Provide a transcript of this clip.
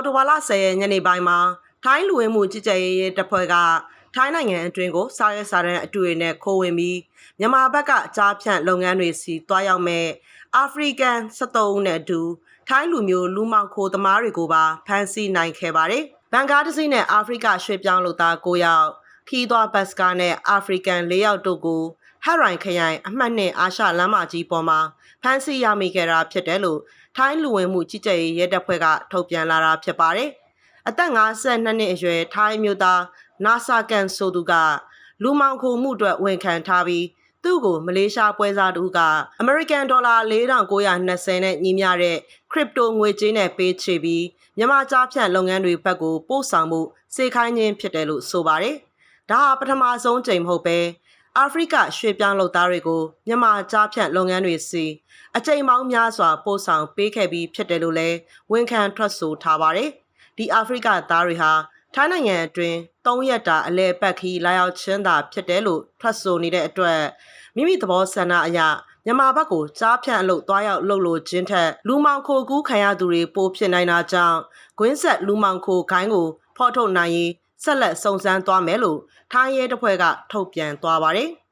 အော်တိုဘာလ10ရက်ညနေပိုင်းမှာထိုင်းလူဝင်မှုကြီးကြပ်ရေးရဲတပ်ဖွဲ့ကထိုင်းနိုင်ငံအတွင်းကိုစားရဲစားတဲ့အတူတွေနဲ့ခိုးဝင်ပြီးမြန်မာဘက်ကကြားဖြန့်လုပ်ငန်းတွေစီတွားရောက်မဲ့အာဖရိကန်73ဦးနဲ့အတူထိုင်းလူမျိုးလူမောက်ခိုးသမားတွေကိုပါဖမ်းဆီးနိုင်ခဲ့ပါတယ်။ဘန်ကားတစ်စီးနဲ့အာဖရိကရွှေ့ပြောင်းလုပ်သား9ယောက်ခီးသွားဘတ်စကားနဲ့အာဖရိကန်4ယောက်တို့ကို ဟက်ရိုင်ခရိုင်အမှတ်နဲ့အာရှလမ်းမကြီးပေါ်မှာဖမ်းဆီးရမိခဲ့တာဖြစ်တယ်လို့ထိုင်းလူဝင်မှုကြီးကြပ်ရေးရဲတပ်ဖွဲ့ကထုတ်ပြန်လာတာဖြစ်ပါတယ်။အသက်52နှစ်အရွယ်ထိုင်းအမျိုးသားနာဆာကန်ဆိုသူကလူမောင်ခိုမှုအတွက်ဝန်ခံထားပြီးသူ့ကိုမလေးရှားပွဲစားတူကအမေရိကန်ဒေါ်လာ4920နဲ့ညီမျှတဲ့ခရစ်ပတိုငွေကြေးနဲ့ပေးချေပြီးမြန်မာကြားဖြန့်လုပ်ငန်းတွေဘက်ကိုပို့ဆောင်မှုစေခိုင်းခြင်းဖြစ်တယ်လို့ဆိုပါတယ်။ဒါဟာပထမဆုံးကြိမ်မဟုတ်ပဲ အာဖရိကရွှေ့ပြောင်းလုပ်သားတွေကိုမြန်မာကြားဖြန့်လုပ်ငန်းတွေစီအကြိမ်ပေါင်းများစွာပို့ဆောင်ပေးခဲ့ပြီးဖြစ်တယ်လို့လည်းဝန်ခံထွက်ဆိုထားပါတယ်။ဒီအာဖရိကသားတွေဟာထိုင်းနိုင်ငံအတွင်း၃ရက်တာအလဲပတ်ခီလာရောက်ချင်းသာဖြစ်တယ်လို့ထွက်ဆိုနေတဲ့အတွက်မိမိသဘောဆန္ဒအရမြန်မာဘက်ကိုကြားဖြန့်အလုပ်သွားရောက်လုပ်လို့ခြင်းထက်လူမောင်ခိုကူးခံရသူတွေပိုဖြစ်နိုင်တာကြောင့်ကွင်းဆက်လူမောင်ခိုခိုင်းကိုဖော်ထုတ်နိုင်ရေး ဆက်လက်စုံစမ်းသွားမယ်လို့ထိုင်းရဲတပ်ဖွဲ့ကထုတ်ပြန်သွားပါတယ်။